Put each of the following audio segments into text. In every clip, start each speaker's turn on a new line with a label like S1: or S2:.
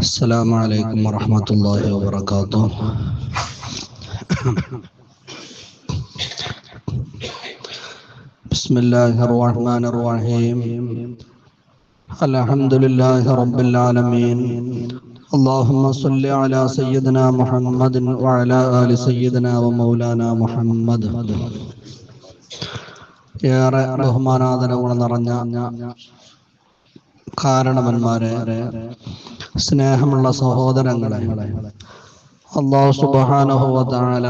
S1: السلام عليكم ورحمة الله وبركاته بسم الله الرحمن الرحيم الحمد لله رب العالمين اللهم صل على سيدنا محمد وعلى آل سيدنا ومولانا محمد ഏറെ ബഹുമാനാദരവുകൾ നിറഞ്ഞ കാരണവന്മാരെ സ്നേഹമുള്ള സഹോദരങ്ങളെ അള്ളാഹു സുബാനുഭവത്താല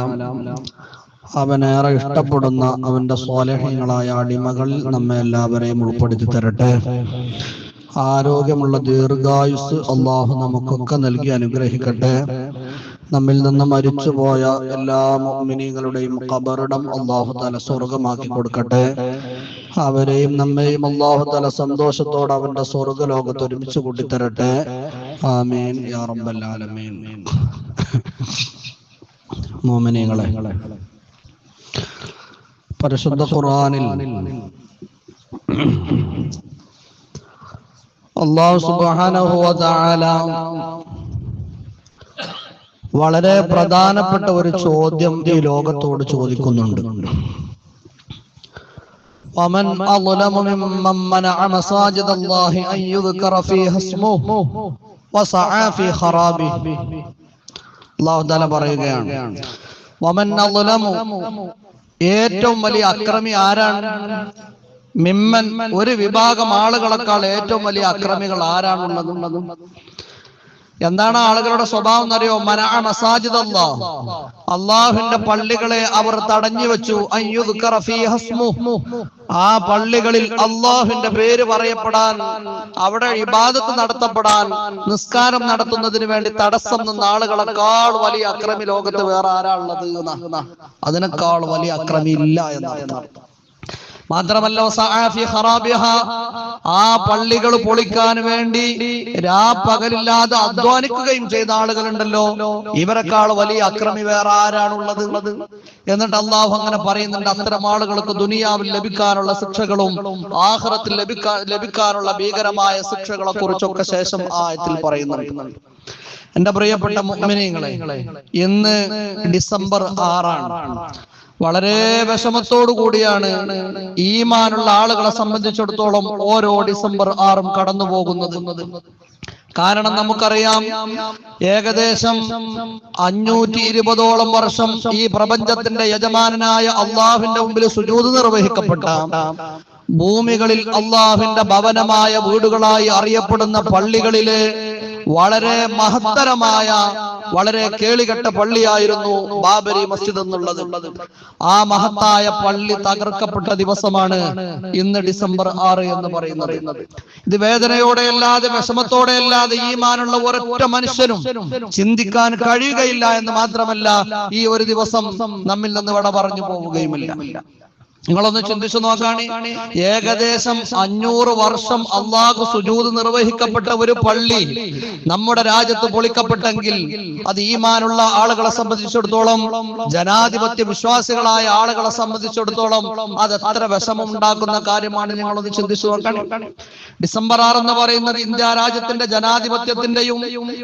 S1: അവനേറെ ഇഷ്ടപ്പെടുന്ന അവന്റെ സ്വാലഹ്യങ്ങളായ അടിമകളിൽ നമ്മെ എല്ലാവരെയും ഉൾപ്പെടുത്തി തരട്ടെ. ആരോഗ്യമുള്ള ദീർഘായുസ് അള്ളാഹു നമുക്കൊക്കെ നൽകി അനുഗ്രഹിക്കട്ടെ. നമ്മിൽ നിന്ന് മരിച്ചുപോയ എല്ലാ മോമിനികളുടെയും കബറിടം അള്ളാഹു തല സ്വർഗമാക്കി കൊടുക്കട്ടെ. അവരെയും നമ്മയും അള്ളാഹു തല സന്തോഷത്തോടെ അവന്റെ സ്വർഗ ലോകത്ത് ഒരുമിച്ച് കൂട്ടിത്തരട്ടെ. ആമീൻ യാ പരിശുദ്ധ ഖുർആനിൽ അള്ളാഹു സുബ്ഹാനഹു വ തആല വളരെ പ്രധാനപ്പെട്ട ഒരു ചോദ്യം ഈ ലോകത്തോട് ചോദിക്കുന്നുണ്ട്. ومن أظلم ممن منع مساجد الله أن يذكر فيها اسمه وسعى في خرابه الله تعالى പറയുകയാണ് ومن أظلم ഏറ്റവും വലിയ അക്രമി ആരാണ് മിമ്മൻ ഒരു വിഭാഗം ആളുകളെക്കാൾ ഏറ്റവും വലിയ അക്രമികൾ ആരാണുള്ളതും എന്താണ് ആളുകളുടെ സ്വഭാവം എന്നറിയോ? മന മസാജിദ് അള്ളാഹുവിന്റെ പള്ളികളെ അവർ തടഞ്ഞു വെച്ചു. ആ പള്ളികളിൽ അള്ളാഹുവിന്റെ പേര് പറയപ്പെടാൻ അവിടെ ഇബാദത്ത് നടത്തപ്പെടാൻ നിസ്കാരം നടത്തുന്നതിന് വേണ്ടി തടസ്സം നിന്ന ആളുകളെക്കാൾ വലിയ അക്രമി ലോകത്ത് വേറെ ആരാ ഉള്ളത് അതിനേക്കാൾ വലിയ അക്രമി ഇല്ല എന്നർത്ഥം മാത്രമല്ല ആ പള്ളികൾ പൊളിക്കാൻ വേണ്ടി രാപ്പകലില്ലാതെ അധ്വാനിക്കുകയും ചെയ്ത ആളുകളുണ്ടല്ലോ. ഇവരെക്കാൾ വലിയ അക്രമി വേറെ ആരാണുള്ളത്? എന്നിട്ട് അള്ളാഹു അങ്ങനെ പറയുന്നുണ്ട് അത്തരം ആളുകൾക്ക് ദുനിയാവിൽ ലഭിക്കാനുള്ള ശിക്ഷകളും ആഹ്റത്തിൽ ലഭിക്കാ ലഭിക്കാനുള്ള ഭീകരമായ ശിക്ഷകളെ കുറിച്ചൊക്കെ ശേഷം ആയത്തിൽ പറയുന്നുണ്ട്. എന്റെ പ്രിയപ്പെട്ട മുഅ്മിനീങ്ങളെ ഇന്ന് ഡിസംബർ ആറാണ്. വളരെ വിഷമത്തോടു കൂടിയാണ് ഈമാനുള്ള ആളുകളെ സംബന്ധിച്ചിടത്തോളം ഓരോ ഡിസംബർ ആറും കടന്നു പോകുന്നത് കാരണം നമുക്കറിയാം ഏകദേശം അഞ്ഞൂറ്റി ഇരുപതോളം വർഷം ഈ പ്രപഞ്ചത്തിന്റെ യജമാനായ അള്ളാഹുവിന്റെ മുമ്പിൽ സുജൂത് നിർവഹിക്കപ്പെട്ട ഭൂമികളിൽ അള്ളാഹുവിന്റെ ഭവനമായ വീടുകളായി അറിയപ്പെടുന്ന പള്ളികളിലെ വളരെ മഹത്തരമായ വളരെ കേളികെട്ട പള്ളിയായിരുന്നു ബാബരി മസ്ജിദ് എന്നുള്ളത്. ആ മഹത്തായ പള്ളി തകർക്കപ്പെട്ട ദിവസമാണ് ഇന്ന് ഡിസംബർ ആറ് എന്ന് പറയുന്നത്. ഇത് വേദനയോടെ അല്ലാതെ വിഷമത്തോടെ അല്ലാതെ ഈ മാനുള്ള ഒരൊറ്റ മനുഷ്യനും ചിന്തിക്കാൻ കഴിയുകയില്ല എന്ന് മാത്രമല്ല ഈ ഒരു ദിവസം നമ്മിൽ നിന്ന് വട പറഞ്ഞു പോവുകയുമില്ല. നിങ്ങളൊന്ന് ചിന്തിച്ചു നോക്കാണ്. ഏകദേശം അഞ്ഞൂറ് വർഷം അള്ളാഹു സുജൂത് നിർവഹിക്കപ്പെട്ട ഒരു പള്ളി നമ്മുടെ രാജ്യത്ത് പൊളിക്കപ്പെട്ടെങ്കിൽ അത് ഈമാനുള്ള ആളുകളെ സംബന്ധിച്ചിടത്തോളം ജനാധിപത്യ വിശ്വാസികളായ ആളുകളെ സംബന്ധിച്ചിടത്തോളം അത് എത്ര വിഷമം ഉണ്ടാക്കുന്ന കാര്യമാണ് നിങ്ങളൊന്ന് ചിന്തിച്ചു നോക്കണം. ഡിസംബർ ആറ് എന്ന് പറയുന്നത് ഇന്ത്യ രാജ്യത്തിന്റെ ജനാധിപത്യത്തിന്റെയും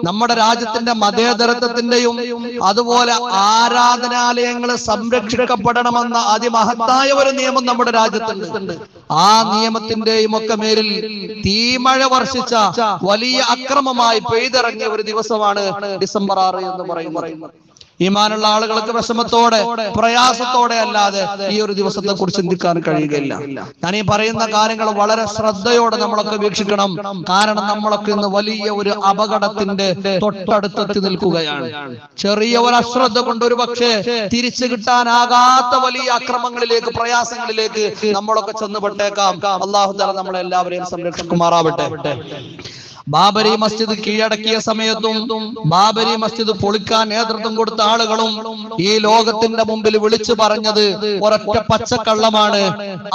S1: നമ്മുടെ രാജ്യത്തിന്റെ മതേതരത്വത്തിന്റെയും അതുപോലെ ആരാധനാലയങ്ങൾ സംരക്ഷിക്കപ്പെടണമെന്ന അതിമഹത്തായ ഒരു നിയമം നമ്മുടെ രാജ്യത്തുണ്ട്. ആ നിയമത്തിന്റെയും ഒക്കെ മേലിൽ തീമഴ വർഷിച്ച വലിയ അക്രമമായി പെയ്തിറങ്ങിയ ഒരു ദിവസമാണ് ഡിസംബർ ആറ് എന്ന് പറയുന്നത്. ഈമാനുള്ള ആളുകൾക്ക് വിഷമത്തോടെ പ്രയാസത്തോടെ അല്ലാതെ ഈ ഒരു ദിവസത്തെ കുറിച്ച് ചിന്തിക്കാൻ കഴിയുകയില്ല. ഞാൻ ഈ പറയുന്ന കാര്യങ്ങൾ വളരെ ശ്രദ്ധയോടെ നമ്മളൊക്കെ വീക്ഷിക്കണം. കാരണം നമ്മളൊക്കെ ഇന്ന് വലിയ ഒരു അപകടത്തിന്റെ തൊട്ടടുത്തെത്തി നിൽക്കുകയാണ്. ചെറിയ ഒരു അശ്രദ്ധ കൊണ്ട് ഒരു പക്ഷേ തിരിച്ചു കിട്ടാനാകാത്ത വലിയ അക്രമങ്ങളിലേക്ക് പ്രയാസങ്ങളിലേക്ക് നമ്മളൊക്കെ ചെന്നുപെട്ടേക്കാം. അള്ളാഹു നമ്മളെല്ലാവരെയും സംരക്ഷിക്കുമാറാവട്ടെ. ബാബരി മസ്ജിദ് കീഴടക്കിയ സമയത്തും ബാബരി മസ്ജിദ് പൊളിക്കാൻ നേതൃത്വം കൊടുത്ത ആളുകളും ഈ ലോകത്തിന്റെ മുമ്പിൽ വിളിച്ചു പറഞ്ഞത് ഒരൊറ്റ പച്ചക്കള്ളമാണ്.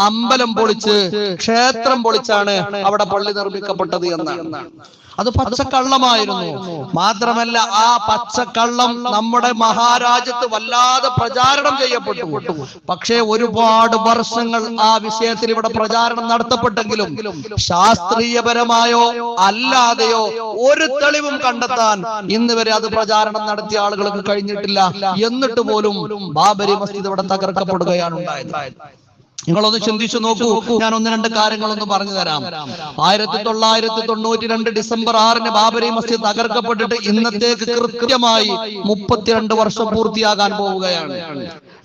S1: അമ്പലം പൊളിച്ച് ക്ഷേത്രം പൊളിച്ചാണ് അവിടെ പള്ളി നിർമ്മിക്കപ്പെട്ടത് എന്നാണ് അത് പച്ചക്കള്ളമായിരുന്നു. മാത്രമല്ല ആ പച്ചക്കള്ളം നമ്മുടെ മഹാരാജ്യത്ത് വല്ലാതെ പ്രചാരണം ചെയ്യപ്പെട്ടു. പക്ഷേ ഒരുപാട് വർഷങ്ങൾ ആ വിഷയത്തിൽ ഇവിടെ പ്രചാരണം നടത്തപ്പെട്ടെങ്കിലും ശാസ്ത്രീയപരമായോ അല്ലാതെയോ ഒരു തെളിവും കണ്ടെത്താൻ ഇന്ന് വരെ അത് പ്രചാരണം നടത്തിയ ആളുകൾക്ക് കഴിഞ്ഞിട്ടില്ല. എന്നിട്ട് പോലും ബാബരി മസ്ജിദ് ഇവിടെ തകർക്കപ്പെടുകയാണ് ഉണ്ടായത്. നിങ്ങളൊന്ന് ചിന്തിച്ചു നോക്കൂ. ഞാൻ ഒന്ന് രണ്ട് കാര്യങ്ങളൊന്ന് പറഞ്ഞു തരാം. ആയിരത്തി തൊള്ളായിരത്തി തൊണ്ണൂറ്റി രണ്ട് ഡിസംബർ ആറിന് ബാബരി മസ്ജിദ് തകർക്കപ്പെട്ടിട്ട് ഇന്നത്തേക്ക് കൃത്യമായി മുപ്പത്തിരണ്ട് വർഷം പൂർത്തിയാകാൻ പോവുകയാണ്.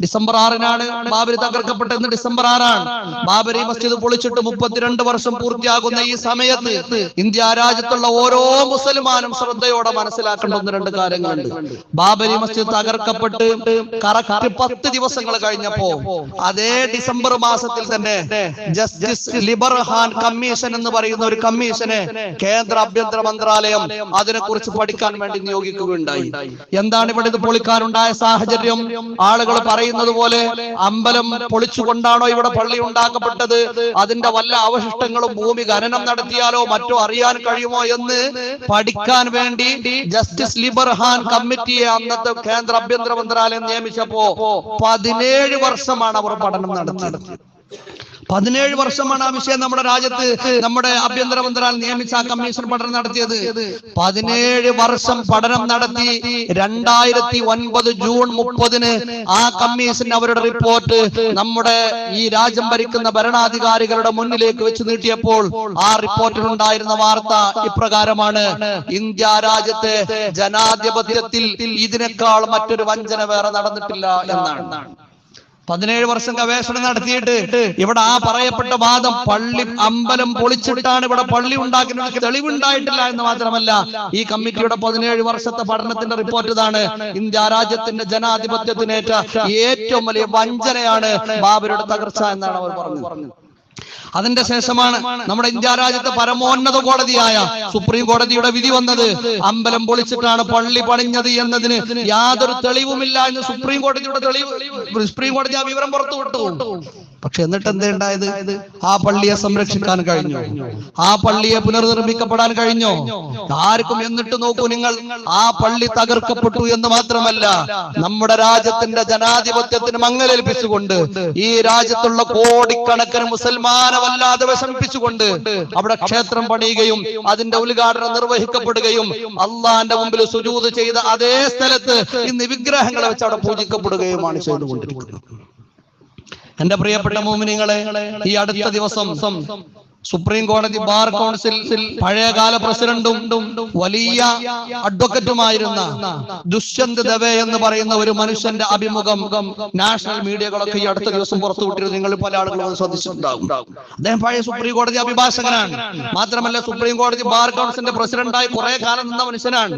S1: ഡിസംബർ ആറിനാണ് ബാബരി തകർക്കപ്പെട്ടത് ഡിസംബർ ആറാണ്. ബാബരി മസ്ജിദ് പൊളിച്ചിട്ട് മുപ്പത്തിരണ്ട് വർഷം പൂർത്തിയാകുന്ന ഈ സമയത്ത് ഇന്ത്യ രാജ്യത്തുള്ള ഓരോ മുസൽമാനും ശ്രദ്ധയോടെ മനസ്സിലാക്കേണ്ട ഒന്ന് രണ്ട് കാര്യങ്ങളുണ്ട്. ബാബരി മസ്ജിദ് തകർക്കപ്പെട്ട് കറക്റ്റ് പത്ത് ദിവസങ്ങൾ കഴിഞ്ഞപ്പോ അതേ ഡിസംബർ മാസത്തിൽ തന്നെ ജസ്റ്റിസ് ലിബർഹാൻ കമ്മീഷൻ എന്ന് പറയുന്ന ഒരു കമ്മീഷനെ കേന്ദ്ര ആഭ്യന്തര മന്ത്രാലയം അതിനെക്കുറിച്ച് പഠിക്കാൻ വേണ്ടി നിയോഗിക്കുകയുണ്ടായി. എന്താണ് ഇവിടെ ഇത് പൊളിക്കാനുണ്ടായ സാഹചര്യം? ആളുകൾ പറയുന്നത് പോലെ അമ്പലം പൊളിച്ചുകൊണ്ടാണോ ഇവിടെ പള്ളി ഉണ്ടാക്കപ്പെട്ടത്? അതിന്റെ വല്ല അവശിഷ്ടങ്ങളും ഭൂമി ഖനനം നടത്തിയാലോ മറ്റോ അറിയാൻ കഴിയുമോ എന്ന് പഠിക്കാൻ വേണ്ടി ജസ്റ്റിസ് ലിബർഹാൻ കമ്മിറ്റിയെ അന്നത്തെ കേന്ദ്ര ആഭ്യന്തര മന്ത്രാലയം നിയമിച്ചപ്പോ പതിനേഴ് വർഷമാണ് അവർ പഠനം നടത്തിയത്. പതിനേഴ് വർഷമാണ് ആ വിഷയം നമ്മുടെ രാജ്യത്ത് നമ്മുടെ ആഭ്യന്തര മന്ത്രാലയം നിയമിച്ച ആ കമ്മീഷൻ പഠനം നടത്തിയത്. പതിനേഴ് വർഷം പഠനം നടത്തി രണ്ടായിരത്തി ഒൻപത് ജൂൺ മുപ്പതിന് ആ കമ്മീഷൻ അവരുടെ റിപ്പോർട്ട് നമ്മുടെ ഈ രാജ്യം ഭരിക്കുന്ന ഭരണാധികാരികളുടെ മുന്നിലേക്ക് വെച്ച് നീട്ടിയപ്പോൾ ആ റിപ്പോർട്ടിൽ ഉണ്ടായിരുന്ന വാർത്ത ഇപ്രകാരമാണ്. ഇന്ത്യ രാജ്യത്തെ ജനാധിപത്യത്തിൽ ഇതിനേക്കാൾ മറ്റൊരു വഞ്ചന വേറെ നടന്നിട്ടില്ല എന്നാണ്. പതിനേഴ് വർഷം ഗവേഷണം നടത്തിയിട്ട് ഇവിടെ ആ പറയപ്പെട്ട വാദം പള്ളി അമ്പലം പൊളിച്ചിട്ടാണ് ഇവിടെ പള്ളി ഉണ്ടാക്കുന്നത്. തെളിവുണ്ടായിട്ടില്ല എന്ന് മാത്രമല്ല ഈ കമ്മിറ്റിയുടെ പതിനേഴ് വർഷത്തെ പഠനത്തിന്റെ റിപ്പോർട്ട് ഇതാണ്. ഇന്ത്യ രാജ്യത്തിന്റെ ജനാധിപത്യത്തിനേറ്റ ഏറ്റവും വലിയ വഞ്ചനയാണ് ബാബരുടെ തകർച്ച എന്നാണ് അവർ പറഞ്ഞത്. അതിന്റെ ശേഷമാണ് നമ്മുടെ ഇന്ത്യ രാജ്യത്തെ പരമോന്നത കോടതിയായ സുപ്രീം കോടതിയുടെ വിധി വന്നത് അമ്പലം പൊളിച്ചിട്ടാണ് പള്ളി പണിഞ്ഞത് എന്നതിന് യാതൊരു തെളിവുമില്ല എന്ന് സുപ്രീം കോടതിയുടെ തെളിവ് സുപ്രീം കോടതി ആ വിവരം പുറത്തു വിട്ടു പക്ഷെ എന്നിട്ട് എന്താ ഉണ്ടായത്? ആ പള്ളിയെ സംരക്ഷിക്കാൻ കഴിഞ്ഞു. ആ പള്ളിയെ പുനർനിർമ്മിക്കപ്പെടാൻ കഴിഞ്ഞു. ആർക്കും എന്നിട്ട് നോക്കൂ നിങ്ങൾ ആ പള്ളി തകർക്കപ്പെട്ടു എന്ന് മാത്രമല്ല നമ്മുടെ രാജ്യത്തിന്റെ ജനാധിപത്യത്തിന് മങ്ങലേൽപ്പിച്ചുകൊണ്ട് ഈ രാജ്യത്തുള്ള കോടിക്കണക്കിന് മുസൽമാനെ വല്ലാതെ വിഷമിപ്പിച്ചുകൊണ്ട് അവിടെ ക്ഷേത്രം പണിയുകയും അതിന്റെ ഉദ്ഘാടനം നിർവഹിക്കപ്പെടുകയും അള്ളാന്റെ മുമ്പിൽ സുജൂത് ചെയ്ത അതേ സ്ഥലത്ത് ഇന്ന് വിഗ്രഹങ്ങളെ വെച്ച് അവിടെ പൂജിക്കപ്പെടുകയുമാണ് ചെയ്തുകൊണ്ടിരിക്കുന്നത്. എന്റെ പ്രിയപ്പെട്ട മോമിനിങ്ങളെ ഈ അടുത്ത ദിവസം സുപ്രീം കോടതി ബാർ കൗൺസിൽ പഴയകാല പ്രസിഡന്റും വലിയ അഡ്വക്കറ്റുമായിരുന്ന ദുഷ്യന്ത് ദവേ എന്ന് പറയുന്ന ഒരു മനുഷ്യന്റെ അഭിമുഖം നാഷണൽ മീഡിയകളൊക്കെ ഈ അടുത്ത ദിവസം പുറത്തുവിട്ടിരുന്നു നിങ്ങൾ പല ആളുകളും അത് ശ്രദ്ധിച്ചിട്ടുണ്ടാകും. അദ്ദേഹം പഴയ സുപ്രീം കോടതി അഭിഭാഷകനാണ്. മാത്രമല്ല സുപ്രീം കോടതി ബാർ കൗൺസിലിന്റെ പ്രസിഡന്റായി കുറെ കാലം നിന്ന മനുഷ്യനാണ്.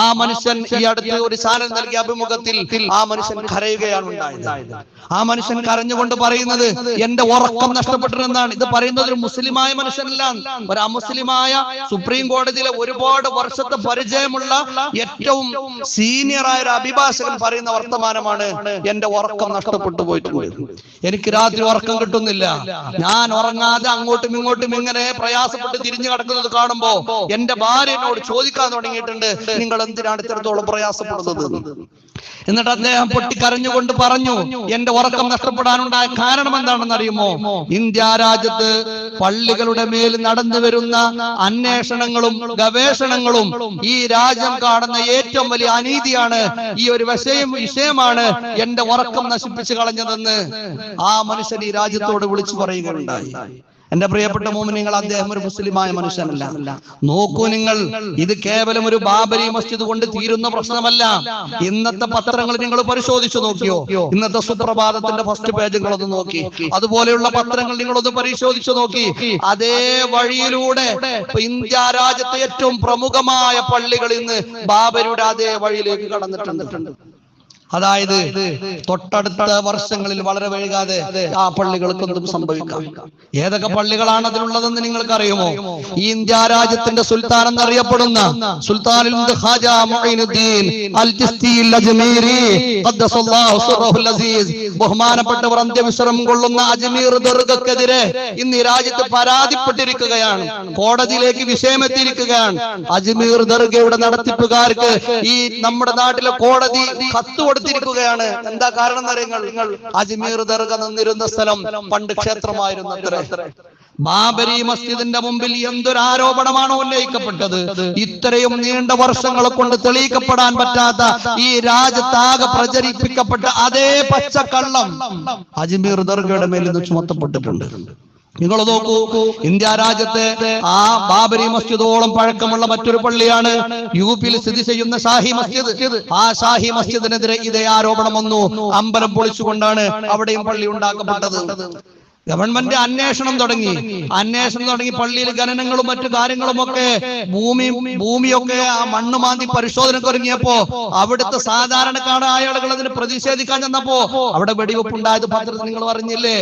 S1: ആ മനുഷ്യൻ ഈ അടുത്ത് ഒരു ചാനൽ നൽകിയ അഭിമുഖത്തിൽ ആ മനുഷ്യൻ കരയുകയാണ് ഉണ്ടായത്. ആ മനുഷ്യൻ കരഞ്ഞുകൊണ്ട് പറയുന്നത് എന്റെ ഉറക്കം നഷ്ടപ്പെട്ടിരുന്നാണ് ഇത് പറയുന്നത് ഒരു മുസ്ലിമായ മനുഷ്യനല്ല. ഒരു അമുസ്ലിമായ സുപ്രീം കോടതിയിലെ ഒരുപാട് വർഷത്തെ പരിചയമുള്ള ഏറ്റവും സീനിയറായ ഒരു അഭിഭാഷകൻ പറയുന്ന വർത്തമാനമാണ് എന്റെ ഉറക്കം നഷ്ടപ്പെട്ടു പോയിട്ടുണ്ട്. എനിക്ക് രാത്രി ഉറക്കം കിട്ടുന്നില്ല. ഞാൻ ഉറങ്ങാതെ അങ്ങോട്ടും ഇങ്ങോട്ടും ഇങ്ങനെ പ്രയാസപ്പെട്ട് തിരിഞ്ഞു കിടക്കുന്നത് കാണുമ്പോ എന്റെ ഭാര്യ എന്നോട് ചോദിക്കാൻ തുടങ്ങിയിട്ടുണ്ട് നിങ്ങൾ എന്തിനാണ് ഇത്രത്തോളം പ്രയാസപ്പെടുന്നത്? എന്നിട്ട് അദ്ദേഹം പൊട്ടിക്കരഞ്ഞുകൊണ്ട് പറഞ്ഞു എന്റെ ഉറക്കം നഷ്ടപ്പെടാനുണ്ടായ കാരണം എന്താണെന്ന് അറിയുമോ? ഇന്ത്യ രാജ്യത്ത് പള്ളികളുടെ മേൽ നടന്നു വരുന്ന അന്വേഷണങ്ങളും ഗവേഷണങ്ങളും ഈ രാജ്യം കാണുന്ന ഏറ്റവും വലിയ അനീതിയാണ് ഈ ഒരു വിഷയം വിഷയമാണ് എന്റെ ഉറക്കം നശിപ്പിച്ചു കളഞ്ഞതെന്ന് ആ മനുഷ്യൻ ഈ രാജ്യത്തോട് വിളിച്ചു പറയുകയുണ്ടായി. എന്റെ പ്രിയപ്പെട്ട മോമിനിങ്ങൾ അദ്ദേഹം ഒരു മുസ്ലിമായ മനുഷ്യനല്ല. നോക്കൂ നിങ്ങൾ ഇത് കേവലം ഒരു ബാബരി മസ്ജിദ് കൊണ്ട് തീരുന്ന പ്രശ്നമല്ല. ഇന്നത്തെ പത്രങ്ങൾ നിങ്ങൾ പരിശോധിച്ചു നോക്കിയോ? ഇന്നത്തെ സുപ്രഭാതത്തിന്റെ ഫസ്റ്റ് പേജുകളൊന്ന് നോക്കി. അതുപോലെയുള്ള പത്രങ്ങൾ നിങ്ങൾ ഒന്ന് പരിശോധിച്ചു നോക്കി. അതേ വഴിയിലൂടെ ഇന്ത്യ രാജ്യത്തെ ഏറ്റവും പ്രമുഖമായ പള്ളികൾ ഇന്ന് ബാബരിയുടെ അതേ വഴിയിലേക്ക് കടന്നിട്ടുണ്ട്. അതായത് തൊട്ടടുത്ത വർഷങ്ങളിൽ വളരെ വൈകാതെ ആ പള്ളികൾക്ക് എന്തും സംഭവിക്കാം. ഏതൊക്കെ പള്ളികളാണ് അതിനുള്ളതെന്ന് നിങ്ങൾക്ക് അറിയുമോ ഈ ഇന്ത്യ രാജ്യത്തിന്റെ സുൽത്താൻ എന്നറിയപ്പെടുന്ന ബഹുമാനപ്പെട്ട അന്ത്യവിശ്രമം കൊള്ളുന്ന അജ്മീർ ദർഗക്കെതിരെ ഇന്ന് ഈ രാജ്യത്ത് പരാതിപ്പെട്ടിരിക്കുകയാണ്. കോടതിയിലേക്ക് വിഷയമെത്തിയിരിക്കുകയാണ്. അജ്മീർ ദർഗയുടെ നടത്തിപ്പുകാർക്ക് ഈ നമ്മുടെ നാട്ടിലെ കോടതി കത്ത് കൊടുത്തിരിക്കുകയാണ്. എന്താ കാരണം എന്നറിയങ്ങൾ നിങ്ങൾ അജ്മീർ ദർഗ നിന്നിരുന്ന സ്ഥലം പണ്ട് ക്ഷേത്രമായിരുന്നു ബാബരി മസ്ജിദിന്റെ മുമ്പിൽ എന്തൊരു ആരോപണമാണോ ഉന്നയിക്കപ്പെട്ടത്? ഇത്രയും നീണ്ട വർഷങ്ങളെ കൊണ്ട് തെളിയിക്കപ്പെടാൻ പറ്റാത്ത ഈ രാജ്യത്താകെ പ്രചരിപ്പിക്കപ്പെട്ട അതേ പച്ചക്കള്ളം അജ്മീർ ദർഗയുടെ മേൽ നിന്ന് ചുമത്തപ്പെട്ടിട്ടുണ്ട്. നിങ്ങൾ നോക്കൂ ഇന്ത്യ രാജ്യത്തെ ആ ബാബരി മസ്ജിദോളം പഴക്കമുള്ള മറ്റൊരു പള്ളിയാണ് യു പിയിൽ സ്ഥിതി ചെയ്യുന്ന ഷാഹി മസ്ജിദ്. ആ ഷാഹി മസ്ജിദിനെതിരെ ഇതേ ആരോപണം വന്നു. അമ്പലം പൊളിച്ചുകൊണ്ടാണ് അവിടെയും പള്ളി ഉണ്ടാക്കപ്പെട്ടത്. ഗവൺമെന്റ് അന്വേഷണം തുടങ്ങി. അന്വേഷണം തുടങ്ങി. പള്ളിയിൽ ഖനനങ്ങളും മറ്റു കാര്യങ്ങളും ഒക്കെ ഭൂമി ഭൂമിയൊക്കെ ആ മണ്ണ് മാന്തി പരിശോധനക്ക് ഒരുങ്ങിയപ്പോ അവിടുത്തെ സാധാരണക്കാരായ ആളുകൾ അതിന് പ്രതിഷേധിക്കാൻ ചെന്നപ്പോ അവിടെ വെടിവെപ്പ് ഉണ്ടായത് ഭദ്രത നിങ്ങൾ പറഞ്ഞില്ലേ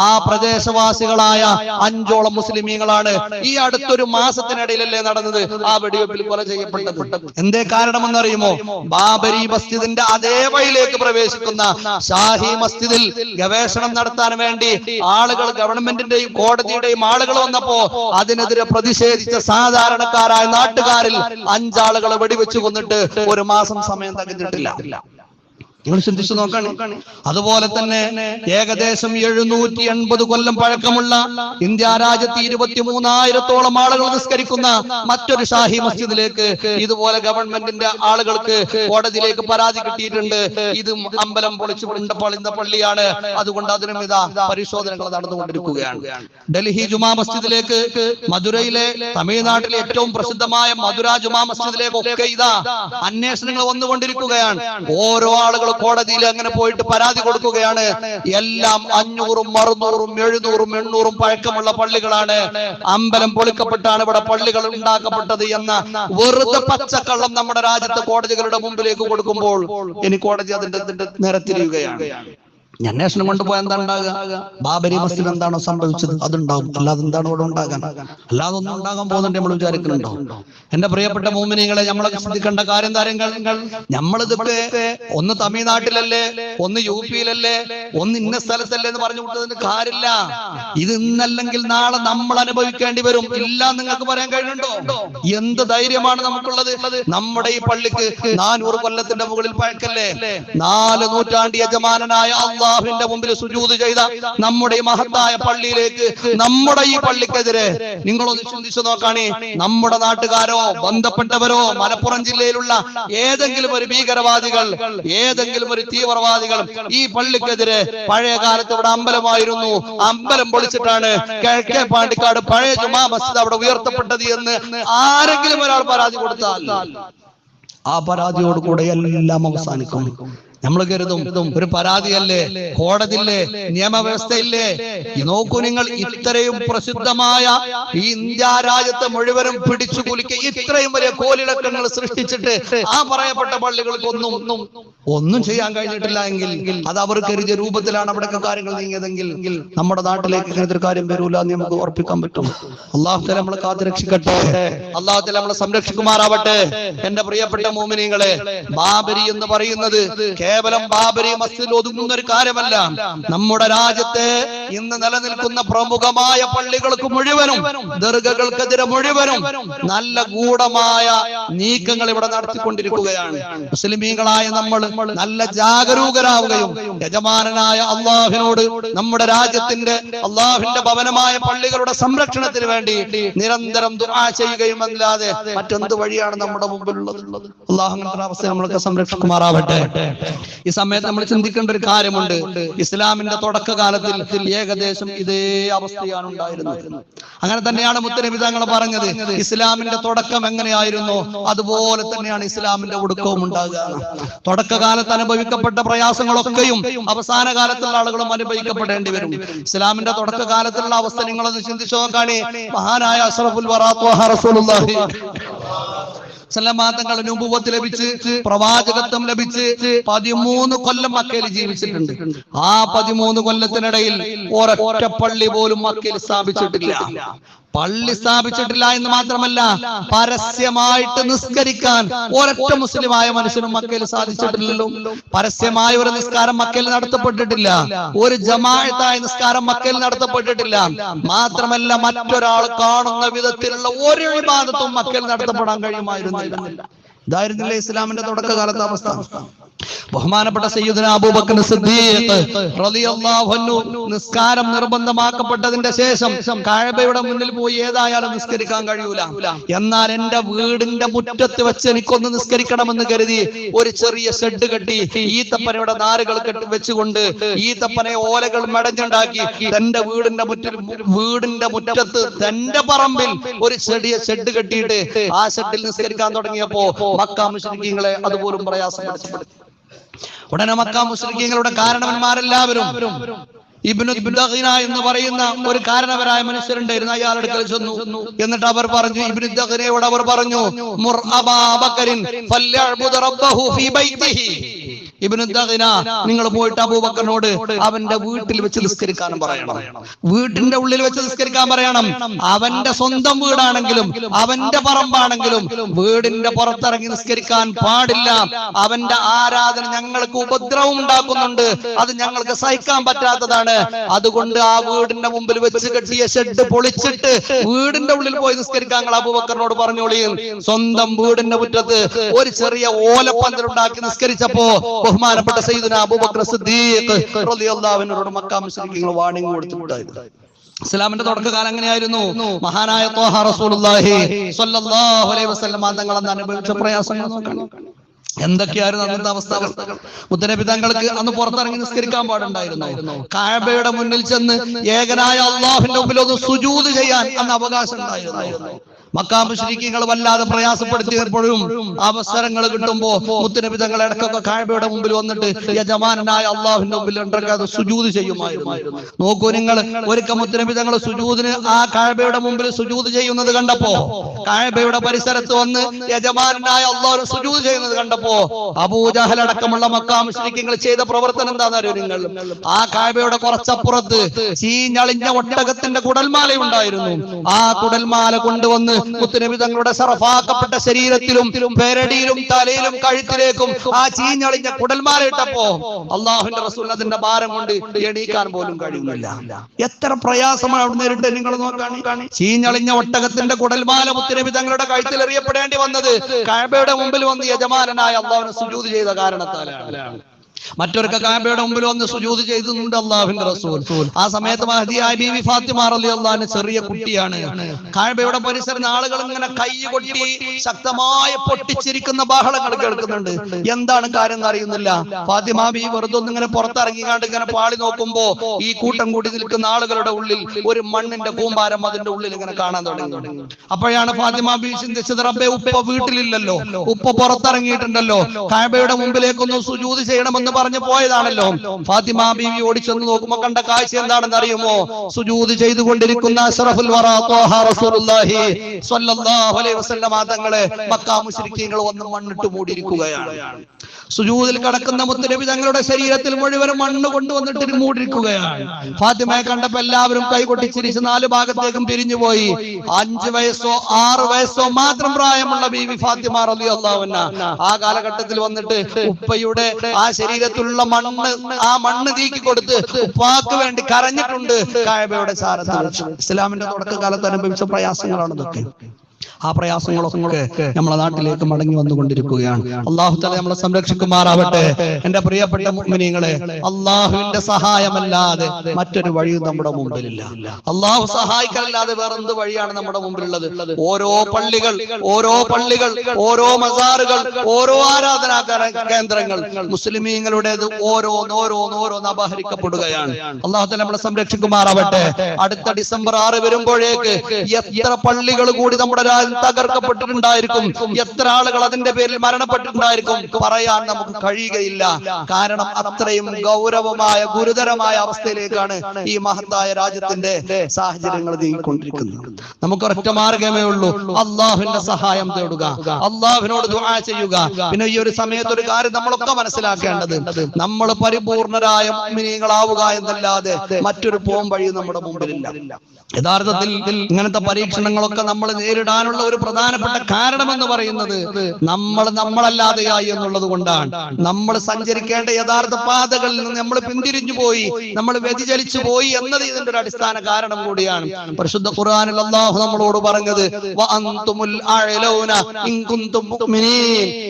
S1: ആ പ്രദേശവാസികളായ അഞ്ചോളം മുസ്ലിമീങ്ങളാണ് ഈ അടുത്തൊരു മാസത്തിനിടയിലല്ലേ നടന്നത്? ആ വെടിവെപ്പിൽ കൊല ചെയ്യപ്പെട്ടത്. എന്തേ കാരണമെന്നറിയുമോ? ബാബരി മസ്ജിദിന്റെ അതേ വഴിയിലേക്ക് പ്രവേശിക്കുന്ന ഷാഹി മസ്ജിദിൽ ഗവേഷണം നടത്താൻ വേണ്ടി ആളുകൾ ഗവൺമെന്റിന്റെയും കോടതിയുടെയും ആളുകൾ വന്നപ്പോ അതിനെതിരെ പ്രതിഷേധിച്ച സാധാരണക്കാരായ നാട്ടുകാരിൽ അഞ്ചാളുകളെ വെടിവെച്ചു കൊന്നിട്ട് ഒരു മാസം സമയം തികഞ്ഞിട്ടില്ല. നിങ്ങൾ ചിന്തിച്ചു നോക്കണം. അതുപോലെ തന്നെ ഏകദേശം എഴുന്നൂറ്റി എൺപത് കൊല്ലം പഴക്കമുള്ള ഇന്ത്യ രാജ്യത്ത് ഇരുപത്തി മൂന്നായിരത്തോളം ആളുകൾ നിസ്കരിക്കുന്ന മറ്റൊരു ഷാഹി മസ്ജിദിലേക്ക് ഇതുപോലെ ഗവൺമെന്റിന്റെ ആളുകൾക്ക് കോടതിയിലേക്ക് പരാതി കിട്ടിയിട്ടുണ്ട്. ഇത് അമ്പലം പൊളിച്ചു പളിന്ന പള്ളിയാണ്. അതുകൊണ്ട് അതിനും ഇതാ പരിശോധനകൾ നടന്നുകൊണ്ടിരിക്കുകയാണ്. ഡൽഹി ജുമാ മസ്ജിദിലേക്ക് മധുരയിലെ തമിഴ്നാട്ടിലെ ഏറ്റവും പ്രസിദ്ധമായ മധുര ജുമാ മസ്ജിദിലേക്ക് ഒക്കെ ഇതാ അന്വേഷണങ്ങൾ വന്നുകൊണ്ടിരിക്കുകയാണ്. ഓരോ ആളുകൾ കോടതിയിൽ അങ്ങനെ പോയിട്ട് പരാതി കൊടുക്കുകയാണ്. എല്ലാം അഞ്ഞൂറും അറുന്നൂറും എഴുന്നൂറും എണ്ണൂറും പഴക്കമുള്ള പള്ളികളാണ്. അമ്പലം പൊളിക്കപ്പെട്ടാണ് ഇവിടെ പള്ളികൾ ഉണ്ടാക്കപ്പെട്ടത് എന്ന വെറുതെ പച്ചക്കള്ളം നമ്മുടെ രാജ്യത്തെ കോടതികളുടെ മുമ്പിലേക്ക് കൊടുക്കുമ്പോൾ ഇനി കോടതി അതിന്റെ അതിന്റെ നേരെ തിരിയുകയാണ്. ഈ അന്വേഷണം കൊണ്ടുപോയാൽ എന്താ ഉണ്ടാകുക? ബാബരി മസ്ജിദ് എന്താണോ സംഭവിച്ചത്? അതുണ്ടാവും അല്ലാതെ എന്താണ് ഇവിടെ ഉണ്ടാകാൻ? അല്ലാതെ ഒന്നും ഉണ്ടാകാൻ പോകുന്നുണ്ട് നമ്മൾ വിചാരിക്കുന്നുണ്ടോ? എന്റെ പ്രിയപ്പെട്ട മോമിനികളെ നമ്മളെ ശ്രദ്ധിക്കേണ്ട കാര്യം കാര്യങ്ങൾ നമ്മളിതൊക്കെ ഒന്ന് തമിഴ്നാട്ടിലല്ലേ ഒന്ന് യു പിയിലല്ലേ ഒന്ന് ഇന്ന സ്ഥലത്തല്ലേ എന്ന് പറഞ്ഞു വിട്ടതിന് കാര്യമില്ല. ഇത് ഇന്നല്ലെങ്കിൽ നാളെ നമ്മൾ അനുഭവിക്കേണ്ടി വരും. ഇല്ല നിങ്ങൾക്ക് പറയാൻ കഴിയുന്നുണ്ടോ? എന്ത് ധൈര്യമാണ് നമുക്കുള്ളത്? നമ്മുടെ ഈ പള്ളിക്ക് നാനൂറ് കൊല്ലത്തിന്റെ മുകളിൽ പഴക്കല്ലേ? നാല് നൂറ്റാണ്ട് യജമാനനായ അള്ളാഹുവിന്റെ മുമ്പിൽ സുജൂത് ചെയ്ത നമ്മുടെ ഈ മഹത്തായ പള്ളിയിലേക്ക് നമ്മുടെ ഈ പള്ളിക്കെതിരെ നിങ്ങളൊന്ന് ചിന്തിച്ചു നോക്കാണേ. നമ്മുടെ നാട്ടുകാരോ ബന്ധപ്പെട്ടവരോ മലപ്പുറം ജില്ലയിലുള്ള ഏതെങ്കിലും ഒരു ഭീകരവാദികൾ ഏതെങ്കിലും ഒരു തീവ്രവാദികൾ ഈ പള്ളിക്കെതിരെ പഴയ കാലത്ത് ഇവിടെ അമ്പലമായിരുന്നു. അമ്പലം പൊളിച്ചിട്ടാണ് കിഴക്കേ പാണ്ടിക്കാട് പഴയ ജുമാ മസ്ജിദ് അവിടെ ഉയർത്തപ്പെട്ടത് എന്ന് ആരെങ്കിലും ഒരാൾ പരാതി കൊടുത്താൽ ആ പരാതിയോടുകൂടെ എല്ലാം അവസാനിക്കും. നമ്മൾ കരുതും ഒരു പരാതിയല്ലേ? കോടതിയില്ലേ? നിയമവ്യവസ്ഥയില്ലേ? നോക്കൂ നിങ്ങൾ ഇത്രയും പ്രസിദ്ധമായ ഈ ഇന്ത്യ രാജ്യത്തെ മുഴുവനും പിടിച്ചു കുലിക്ക ഇത്രയും വലിയ കോലിളക്കങ്ങൾ സൃഷ്ടിച്ചിട്ട് ആ പറയപ്പെട്ട പള്ളികൾക്ക് ഒന്നും ഒന്നും ചെയ്യാൻ കഴിഞ്ഞിട്ടില്ല എങ്കിൽ അത് അവർക്ക് കരുതിയ രൂപത്തിലാണ് അവിടെയൊക്കെ കാര്യങ്ങൾ നീങ്ങിയതെങ്കിൽ നമ്മുടെ നാട്ടിലേക്ക് ഇങ്ങനത്തെ ഒരു കാര്യം വരൂല എന്ന് നമുക്ക് ഉറപ്പിക്കാൻ പറ്റും. അള്ളാഹുത്തല നമ്മളെ കാത്തുരക്ഷിക്കട്ടെ അള്ളാഹുത്തല നമ്മളെ സംരക്ഷിക്കുമാറാവട്ടെ. എന്റെ പ്രിയപ്പെട്ട മോമിനിങ്ങളെ ബാബരി എന്ന് പറയുന്നത് കേവലം ബാബരി മസ്ജിദിൽ ഒതുങ്ങുന്ന ഒരു കാര്യമല്ല. നമ്മുടെ രാജ്യത്ത് ഇന്ന് നിലനിൽക്കുന്ന പ്രമുഖമായ പള്ളികൾക്ക് മുഴുവനും ദർഗകൾക്കെതിരെ മുഴുവനും നല്ല ഗൂഢമായ നീക്കങ്ങൾ ഇവിടെ നടത്തിക്കൊണ്ടിരിക്കുകയാണ്. മുസ്ലിമീങ്ങളായ നമ്മൾ നല്ല ജാഗരൂകരാവുകയും യജമാനനായ അള്ളാഹിനോട് നമ്മുടെ രാജ്യത്തിന്റെ അള്ളാഹിന്റെ ഭവനമായ പള്ളികളുടെ സംരക്ഷണത്തിന് വേണ്ടി നിരന്തരം ദുആ ചെയ്യുകയും അല്ലാതെ മറ്റെന്ത് വഴിയാണ് നമ്മുടെ മുമ്പിലുള്ളത്? അള്ളാഹു അങ്ങനത്തെ അവസ്ഥ നമ്മളൊക്കെ സംരക്ഷിക്കുമാറാവട്ടെ. ഈ സമയത്ത് നമ്മൾ ചിന്തിക്കേണ്ട ഒരു കാര്യമുണ്ട്. ഇസ്ലാമിന്റെ തുടക്കകാലത്തിൽ ഏകദേശം ഇതേ അവസ്ഥയാണ് ഉണ്ടായിരുന്നത്. അങ്ങനെ തന്നെയാണ് മുത്തനബി തങ്ങൾ പറഞ്ഞത്. ഇസ്ലാമിന്റെ തുടക്കം എങ്ങനെയായിരുന്നു? അതുപോലെ തന്നെയാണ് ഇസ്ലാമിന്റെ ഒടുക്കവും ഉണ്ടാകുക. തുടക്കകാലത്ത് അനുഭവിക്കപ്പെട്ട പ്രയാസങ്ങളൊക്കെയും അവസാന കാലത്തുള്ള ആളുകളും അനുഭവിക്കപ്പെടേണ്ടി വരും. ഇസ്ലാമിന്റെ തുടക്കകാലത്തുള്ള അവസ്ഥ നിങ്ങളൊന്ന് ചിന്തിച്ചു നോക്കാണേ. മഹാനായ അഷറഫുൽ വറാത്തു റസൂലുള്ളാഹി. സല്ലമാതങ്ങൾ നുപുവത്ത് ലഭിച്ച് പ്രവാചകത്വം ലഭിച്ച് പതിമൂന്ന് കൊല്ലം മക്കയിൽ ജീവിച്ചിട്ടുണ്ട്. ആ പതിമൂന്ന് കൊല്ലത്തിനിടയിൽ ഒരൊറ്റ പള്ളി പോലും മക്കയിൽ സ്ഥാപിച്ചിട്ടില്ല. പള്ളി സ്ഥാപിച്ചിട്ടില്ല എന്ന് മാത്രമല്ല പരസ്യമായിട്ട് നിസ്കരിക്കാൻ ഒരൊറ്റ മുസ്ലിമായ മനുഷ്യനും മക്കയിൽ സാധിച്ചിട്ടില്ലല്ലോ. പരസ്യമായ ഒരു നിസ്കാരം മക്കയിൽ നടത്തപ്പെട്ടിട്ടില്ല. ഒരു ജമാഅത്തായ നിസ്കാരം മക്കയിൽ നടത്തപ്പെട്ടിട്ടില്ല. മാത്രമല്ല മറ്റൊരാൾ കാണുന്ന വിധത്തിലുള്ള ഒരു വിവാദത്തും മക്കയിൽ നടത്തപ്പെടാൻ കഴിയുമായിരുന്നില്ല. ഇതായിരുന്നില്ല ഇസ്ലാമിന്റെ തുടക്കകാലത്തെ അവസ്ഥ ബഹുമാനപ്പെട്ട സയ്യിദുന അബൂബക്കർ സിദ്ദീഖ് റളിയല്ലാഹു അൻഹു നിസ്കാരം നിർബന്ധമാക്കപ്പെട്ടതിന്റെ ശേഷം കഅബയുടെ മുന്നിൽ പോയി ഏതായാലും നിസ്കരിക്കാൻ കഴിയൂല. എന്നാൽ എന്റെ വീടിന്റെ മുറ്റത്ത് വെച്ച് എനിക്കൊന്ന് നിസ്കരിക്കണമെന്ന് കരുതി ഒരു ചെറിയ ഷെഡ് കെട്ടി ഈത്തപ്പനയുടെ നാരുകൾ കെട്ടി വെച്ചുകൊണ്ട് ഈത്തപ്പനെ ഓലകൾ മെടഞ്ഞുണ്ടാക്കി തന്റെ വീടിന്റെ മുറ്റിൽ വീടിന്റെ മുറ്റത്ത് തന്റെ പറമ്പിൽ ഒരു ചെടിയ ഷെഡ് കെട്ടിയിട്ട് ആ ഷെഡിൽ നിസ്കരിക്കാൻ തുടങ്ങിയപ്പോ മക്ക മുസ്ലിങ്ങളെ അതുപോലും പ്രയാസപ്പെടുത്തി ഉടനെ മക്ക മുസ്ലിങ്ങളുടെ കാരണവന്മാരെല്ലാവരും എന്ന് പറയുന്ന ഒരു കാരണവരായ മനുഷ്യരുണ്ടായിരുന്നു. അയാളുടെ അടുക്കൽ ചെന്നു. എന്നിട്ട് അവർ പറഞ്ഞു ഇബ്നു അവർ പറഞ്ഞു റബ്ബഹു ഫീ നിങ്ങൾ പോയിട്ട് അബൂബക്കറിനോട് അവന്റെ വീട്ടിൽ വെച്ച് നിസ്കരിക്കാനും പറയണം. വീട്ടിന്റെ ഉള്ളിൽ വെച്ച് നിസ്കരിക്കാൻ പറയണം. അവന്റെ സ്വന്തം വീടാണെങ്കിലും അവന്റെ പറമ്പാണെങ്കിലും വീടിന്റെ പുറത്തിറങ്ങി നിസ്കരിക്കാൻ പാടില്ല. അവന്റെ ആരാധന ഞങ്ങൾക്ക് ഉപദ്രവം ഉണ്ടാക്കുന്നുണ്ട്. അത് ഞങ്ങൾക്ക് സഹിക്കാൻ പറ്റാത്തതാണ്. അതുകൊണ്ട് ആ വീടിന്റെ മുമ്പിൽ വെച്ച് കെട്ടിയ ഷെഡ് പൊളിച്ചിട്ട് വീടിന്റെ ഉള്ളിൽ പോയി നിസ്കരിക്കാൻ ഞങ്ങൾ അബൂബക്കറിനോട് പറഞ്ഞോളിയും സ്വന്തം വീടിന്റെ മുറ്റത്ത് ഒരു ചെറിയ ഓലപ്പന്തലുണ്ടാക്കി നിസ്കരിച്ചപ്പോ ബഹുമാനപ്പെട്ട സയ്യിദുന അബൂബക്കർ സിദ്ദീഖ് റളിയല്ലാഹു അൻഹുവോട് മക്ക മുസ്ലിങ്ങൾ വാണിംഗ് കൊടുത്തിട്ടുണ്ടായിരുന്നു ഇസ്ലാമിന്റെ തുടക്കകാലം എങ്ങനെയായിരുന്നു? മഹാനായ തോഹ റസൂലുള്ളാഹി സ്വല്ലല്ലാഹു അലൈഹി വസല്ലം തങ്ങൾ അന്ന് അനുഭവിച്ച പ്രയാസങ്ങൾ നോക്കണം. എന്തൊക്കെയായിരുന്നു അന്നത്തെ അവസ്ഥകൾ? മുത്തനബി തങ്ങൾക്ക് അന്ന് പുറത്തിറങ്ങി നിസ്കരിക്കാൻ പാടുണ്ടായിരുന്നു. കായബയുടെ മുന്നിൽ ചെന്ന് ഏകനായ അള്ളാഹുവിന്റെ മുമ്പിൽ ഒന്ന് സുജൂത് ചെയ്യാൻ അന്ന് അവകാശം ഉണ്ടായിരുന്നു. മക്കാമുശ്രീക്കിങ്ങൾ വല്ലാതെ പ്രയാസപ്പെടുത്തിയപ്പോഴും അവസരങ്ങൾ കിട്ടുമ്പോ മുത്തനബി തങ്ങൾ ഇടക്കൊക്കെ കായബയുടെ മുമ്പിൽ വന്നിട്ട് യജമാനായ അള്ളാഹുവിന്റെ മുമ്പിൽ ഉണ്ടാക്കാതെ സുജൂത് ചെയ്യുമായിരുന്നു. നോക്കൂ നിങ്ങൾ ഒരിക്കൽ മുത്തനബി തങ്ങൾ സുജൂതിന് ആ കായബയുടെ മുമ്പിൽ സുജൂത് ചെയ്യുന്നത് കണ്ടപ്പോ കായബയുടെ പരിസരത്ത് വന്ന് യജമാനായ അള്ളാഹു സുജൂത് ചെയ്യുന്നത് കണ്ടപ്പോ അബൂജഹൽ അടക്കമുള്ള മക്കാമുശ്രീക്കിങ്ങൾ ചെയ്ത പ്രവർത്തനം എന്താണെന്നറിയോ നിങ്ങൾ? ആ കായബയുടെ കുറച്ചപ്പുറത്ത് ചീഞ്ഞളിഞ്ഞ ഒട്ടകത്തിന്റെ കുടൽമാല ഉണ്ടായിരുന്നു ആ കുടൽമാല കൊണ്ടുവന്ന് മുത്തുനബി തങ്ങളുടെ സറഫാക്കപ്പെട്ട ശരീരത്തിലും പേരടിയിലും തലയിലും കഴുത്തിലേക്കും ആ ചീഞ്ഞളിഞ്ഞ കുടൽമാല അള്ളാഹുന്റെ അതിന്റെ ഭാരം കൊണ്ട് എണീക്കാൻ പോലും കഴിയുന്നില്ല. എത്ര പ്രയാസമാണ് അവിടെ നേരിട്ട് നിങ്ങൾ നോക്കാണ് ചീഞ്ഞളിഞ്ഞ ഒട്ടകത്തിന്റെ കുടൽമാല മുത്തുനബി തങ്ങളുടെ കഴുത്തിൽ എറിയപ്പെടേണ്ടി വന്നത് കഴബയുടെ മുമ്പിൽ വന്ന് യജമാനായ അള്ളാഹുവിനെ സുജൂത് ചെയ്ത കാരണത്താലാണ്. മറ്റൊരുക്ക കാബയുടെ മുമ്പിൽ വന്ന് സുജൂത് ചെയ്തിട്ടുണ്ട് അള്ളാഹുവിന്റെ റസൂൽ. ആ സമയത്ത് മഹദിയായ ബീവി ഫാത്തിമ റളിയല്ലാഹു ചെറിയ കുട്ടിയാണ്. കാബയുടെ പരിസരം ആളുകൾ ഇങ്ങനെ കൈ കൊട്ടി ശക്തമായ പൊട്ടിച്ചിരിക്കുന്ന ബഹളങ്ങൾ കേൾക്കുന്നുണ്ട് എന്താണ് കാര്യം അറിയുന്നില്ല. ഫാത്തിമ ബി വെറുതെ ഇങ്ങനെ പുറത്തിറങ്ങിക്കാണ്ട് ഇങ്ങനെ പാളി നോക്കുമ്പോ ഈ കൂട്ടം കൂടി നിൽക്കുന്ന ആളുകളുടെ ഉള്ളിൽ ഒരു മണ്ണിന്റെ കൂമ്പാരം അതിന്റെ ഉള്ളിൽ ഇങ്ങനെ കാണാൻ തുടങ്ങി അപ്പോഴാണ് ഫാത്തിമ ബി ചിന്തിച്ചത് റബ്ബെ ഉപ്പ വീട്ടിലില്ലല്ലോ. ഉപ്പ പുറത്തിറങ്ങിയിട്ടുണ്ടല്ലോ. കാബയുടെ മുമ്പിലേക്കൊന്ന് സുജൂത് ചെയ്യണമെന്ന് പറഞ്ഞു പോയതാണല്ലോ. ഫാത്തിമ ബീവി ഓടിച്ചെന്ന് നോക്കുമ്പോ കണ്ട കാഴ്ച എന്താണെന്ന് അറിയുമോ? സുജൂത് ചെയ്തുകൊണ്ടിരിക്കുന്ന അഷ്റഫുൽ തങ്ങളെ മക്ക വന്ന് മണ്ണിട്ട് മൂടിയിരിക്കുകയാണ്. സുജൂതിൽ കിടക്കുന്ന മുത്തുനബി തങ്ങളുടെ ശരീരത്തിൽ മുഴുവൻ മണ്ണ് കൊണ്ടുവന്നിട്ട് മൂടിയിരിക്കുകയാണ്. ഫാത്തിമയെ കണ്ടപ്പോ എല്ലാവരും കൈകൊട്ടി ചിരിച്ച് നാല് ഭാഗത്തേക്കും പിരിഞ്ഞുപോയി അഞ്ച് വയസ്സോ ആറ് വയസ്സോ മാത്രം പ്രായമുള്ള ബീവി ഫാത്തിമ അൻഹ ആ കാലഘട്ടത്തിൽ വന്നിട്ട് ഉപ്പയുടെ ആ ശരീരത്തിലുള്ള മണ്ണ് ആ മണ്ണ് നീക്കി കൊടുത്ത് ഉപ്പാക്ക് വേണ്ടി കരഞ്ഞിട്ടുണ്ട്. കായബയുടെ സാരഥ ഇസ്ലാമിന്റെ തുടക്കകാലത്ത് അനുഭവിച്ച പ്രയാസങ്ങളാണ് ഇതൊക്കെ. ആ പ്രയാസങ്ങളൊക്കെ നമ്മളെ നാട്ടിലേക്ക് മടങ്ങി വന്നുകൊണ്ടിരിക്കുകയാണ് അള്ളാഹു തല നമ്മളെ സംരക്ഷിക്കുമാറാവട്ടെ. എന്റെ പ്രിയപ്പെട്ട മുഅ്മിനീങ്ങളെ അള്ളാഹുവിന്റെ സഹായമല്ലാതെ മറ്റൊരു വഴിയും നമ്മുടെ മുമ്പിലില്ല. അള്ളാഹു സഹായിക്കല്ലാതെ വേറെന്ത് വഴിയാണ് നമ്മുടെ മുമ്പിലുള്ളത്? ഓരോ പള്ളികൾ ഓരോ പള്ളികൾ ഓരോ മസാറുകൾ ഓരോ ആരാധനാ കേന്ദ്രങ്ങൾ മുസ്ലിമീങ്ങളുടേത് ഓരോന്നോരോന്നോരോന്ന് അപഹരിക്കപ്പെടുകയാണ്. അള്ളാഹു തല നമ്മളെ സംരക്ഷിക്കുമാറാവട്ടെ. അടുത്ത ഡിസംബർ ആറ് വരുമ്പോഴേക്ക് എത്ര പള്ളികൾ കൂടി നമ്മുടെ തകർക്കപ്പെട്ടിട്ടുണ്ടായിരിക്കും. എത്ര ആളുകൾ അതിന്റെ പേരിൽ മരണപ്പെട്ടിട്ടുണ്ടായിരിക്കും? പറയാൻ നമുക്ക് കഴിയുകയില്ല. കാരണം അത്രയും ഗൗരവമായ ഗുരുതരമായ അവസ്ഥയിലേക്കാണ് ഈ മഹത്തായ രാജ്യത്തിന്റെ സാഹചര്യങ്ങൾ നീങ്ങിക്കൊണ്ടിരിക്കുന്നത്. നമുക്ക് ഒറ്റ മാർഗമേ ഉള്ളൂ. അള്ളാഹുവിന്റെ സഹായം തേടുക. അള്ളാഹുവിനോട് ദുആ ചെയ്യുക. പിന്നെ ഈ ഒരു സമയത്ത് ഒരു കാര്യം നമ്മളൊക്കെ മനസ്സിലാക്കേണ്ടത്. നമ്മൾ പരിപൂർണരായ മുഅ്മിനീങ്ങളാവുക എന്നല്ലാതെ മറ്റൊരു പോം വഴി നമ്മുടെ മുമ്പിലില്ല. യഥാർത്ഥത്തിൽ ഇങ്ങനത്തെ പരീക്ഷണങ്ങളൊക്കെ നമ്മൾ നേരിടാനുള്ള ഒരു പ്രധാനപ്പെട്ട കാരണം എന്ന് പറയുന്നത് നമ്മൾ നമ്മളല്ലാതെയായി എന്നുള്ളത് കൊണ്ടാണ്. നമ്മൾ സഞ്ചരിക്കേണ്ട യഥാർത്ഥ പാതകളിൽ നിന്ന് നമ്മൾ പിന്തിരിഞ്ഞു പോയി നമ്മൾ വ്യതിചലിച്ചു പോയി എന്നത് ഇതിന്റെ ഒരു അടിസ്ഥാന കാരണം കൂടിയാണ്. പരിശുദ്ധ ഖുർആനിൽ അള്ളാഹു നമ്മളോട് പറഞ്ഞത് "വ അഅലൗന ഇൻ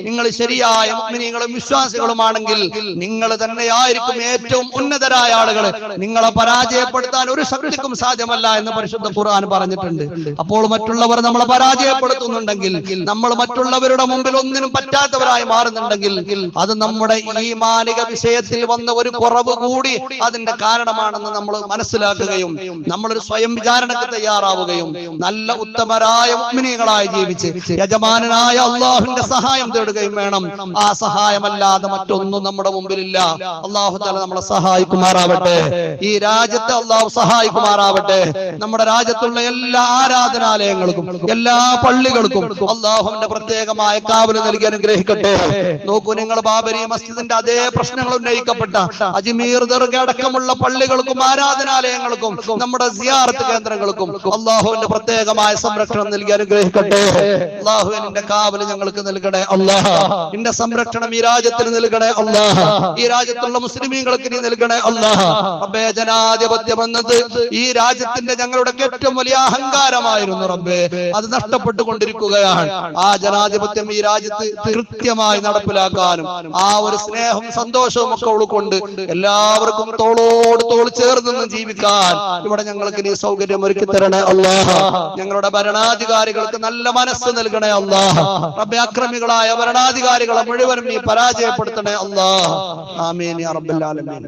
S1: നിങ്ങൾ ശരിയായ മുഅ്മിനീങ്ങളും വിശ്വാസികളുമാണെങ്കിൽ നിങ്ങൾ തന്നെയായിരിക്കും ഏറ്റവും ഉന്നതരായ ആളുകൾ നിങ്ങളെ പരാജയപ്പെടുത്താൻ ഒരു ശക്തിക്കും സാധ്യമല്ല എന്ന് പരിശുദ്ധ ഖുർആൻ പറഞ്ഞിട്ടുണ്ട്. അപ്പോൾ മറ്റുള്ളവർ നമ്മളെ പരാജയപ്പെടുത്തുന്നുണ്ടെങ്കിൽ നമ്മൾ മറ്റുള്ളവരുടെ മുമ്പിൽ ഒന്നിനും പറ്റാത്തവരായി മാറുന്നുണ്ടെങ്കിൽ അത് നമ്മുടെ ഈ മാനിക വിഷയത്തിൽ വന്ന ഒരു കുറവ് കൂടി അതിന്റെ കാരണമാണെന്ന് നമ്മൾ മനസ്സിലാക്കുകയും നമ്മളൊരു സ്വയം വിചാരണക്ക് തയ്യാറാവുകയും നല്ല ഉത്തമരായ ഉമ്മിനികളായി ജീവിച്ച് യജമാനായ അള്ളാഹുവിന്റെ സഹായം തേടുകയും വേണം. ആ സഹായമല്ലാതെ മറ്റൊന്നും നമ്മുടെ മുമ്പിലില്ല. അള്ളാഹു തല നമ്മളെ സഹായിക്കുമാറാവട്ടെ. ഈ രാജ്യത്തെ അള്ളാഹു സഹായിക്കുമാറാവട്ടെ. നമ്മുടെ രാജ്യത്തുള്ള എല്ലാ ആരാധനാലയങ്ങൾക്കും എല്ലാ പള്ളികൾക്കും അള്ളാഹുവിന്റെ പ്രത്യേകമായ കാവൽ നൽകി അനുഗ്രഹിക്കട്ടെ. നോക്കൂ നിങ്ങൾ ബാബരി മസ്ജിദിന്റെ അതേ പ്രശ്നങ്ങൾ ഉന്നയിക്കപ്പെട്ട അജ്മീർ ദർഗ അടക്കമുള്ള പള്ളികൾക്കും ആരാധനാലയങ്ങൾക്കും നമ്മുടെ സിയാറത്ത് കേന്ദ്രങ്ങൾക്കും അള്ളാഹുവിന്റെ പ്രത്യേകമായ സംരക്ഷണം നൽകി അനുഗ്രഹിക്കട്ടെ. അള്ളാഹുവിന്റെ കാവൽ ഞങ്ങൾക്ക് നൽകണേ അള്ളാഹ നിന്റെ സംരക്ഷണം ഈ രാജ്യത്തിന് നൽകണേ അള്ളാഹ ഈ രാജ്യത്തുള്ള മുസ്ലിമീങ്ങൾക്ക് നീ നൽകണേ അള്ളാഹ റബ്ബേ ജനാധിപത്യം എന്നത് ഈ രാജ്യത്തിന്റെ ഞങ്ങളുടെ ഏറ്റവും വലിയ അഹങ്കാരമായിരുന്നു റബ്ബേ. അത് നഷ്ടപ്പെട്ടുകൊണ്ടിരിക്കുകയാണ് ആ ജനാധിപത്യം ഈ രാജ്യത്ത് കൃത്യമായി നടപ്പിലാക്കാനും ആ ഒരു സ്നേഹം സന്തോഷവും ഒക്കെ ഉൾക്കൊണ്ട് എല്ലാവർക്കും തോളോട് തോൾ ചേർന്ന് ജീവിക്കാൻ ഇവിടെ ഞങ്ങൾക്ക് നീ സൗകര്യം ഒരുക്കി തരണേ അള്ളാഹ. ഞങ്ങളുടെ ഭരണാധികാരികൾക്ക് നല്ല മനസ്സ് നൽകണേ അള്ളാഹ. റബ്ബെ അക്രമികളായ ഭരണാധികാരികളെ മുഴുവനും നീ പരാജയപ്പെടുത്തണേ അള്ളാഹ. ആമീൻ ആലമീൻ.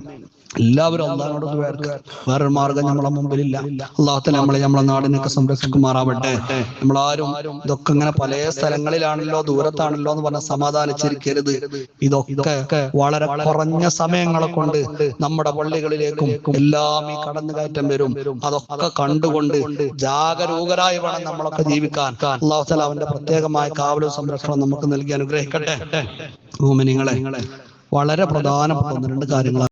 S1: എല്ലാവരും അള്ളാഹിനോട് വേർക്ക് വേറൊരു മാർഗം നമ്മളെ മുമ്പിലില്ല. അള്ളാഹുത്തല നമ്മളെ നമ്മളെ നാടിനൊക്കെ സംരക്ഷിക്കുമാറാവട്ടെ നമ്മളാരും ഇതൊക്കെ ഇങ്ങനെ പല സ്ഥലങ്ങളിലാണല്ലോ ദൂരത്താണല്ലോ എന്ന് പറഞ്ഞ സമാധാനിച്ചിരിക്കരുത്. ഇതൊക്കെ വളരെ കുറഞ്ഞ സമയങ്ങളെ കൊണ്ട് നമ്മുടെ പള്ളികളിലേക്കും എല്ലാം ഈ കടന്നു കയറ്റം വരും. അതൊക്കെ കണ്ടുകൊണ്ട് ജാഗരൂകരായി വേണം നമ്മളൊക്കെ ജീവിക്കാൻ. അള്ളാഹുത്തല അവന്റെ പ്രത്യേകമായ കാവലും സംരക്ഷണം നമുക്ക് നൽകി അനുഗ്രഹിക്കട്ടെ. ഭൂമിനിങ്ങളെ വളരെ പ്രധാനപ്പെട്ട ഒന്ന് രണ്ട് കാര്യങ്ങൾ